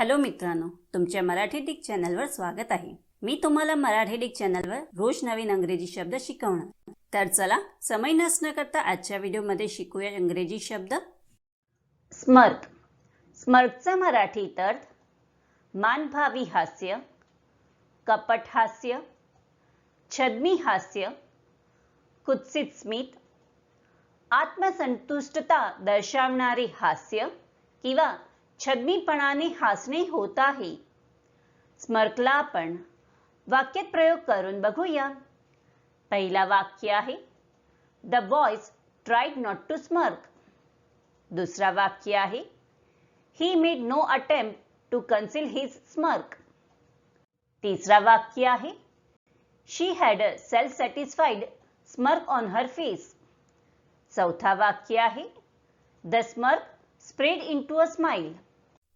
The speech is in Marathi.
हॅलो मित्रांनो तुमच्या मराठी डिक चॅनलवर स्वागत आहे. मी तुम्हाला मराठी डिक चॅनलवर रोज नवीन अंग्रेजी शब्द शिकवणार. तर चला समय नसणं करता आजच्या व्हिडिओमध्ये शिकूया इंग्रजी शब्द. स्मर्क. स्मर्कचा मराठी अर्थ मानभावी हास्य कपट हास्य छद्मी हास्य कुत्सित स्मित आत्मसंतुष्टता दर्शवणारे हास्य किंवा छद्मीपणाने हसणे होत आहे स्मर्कला आपण वाक्यात प्रयोग करून बघूया. पहिला वाक्य आहे the boys tried not to smirk दुसरा वाक्य आहे he made no attempt to conceal his smirk तिसरा वाक्य आहे she had a self satisfied smirk on her face चौथा वाक्य आहे the smirk spread into a smile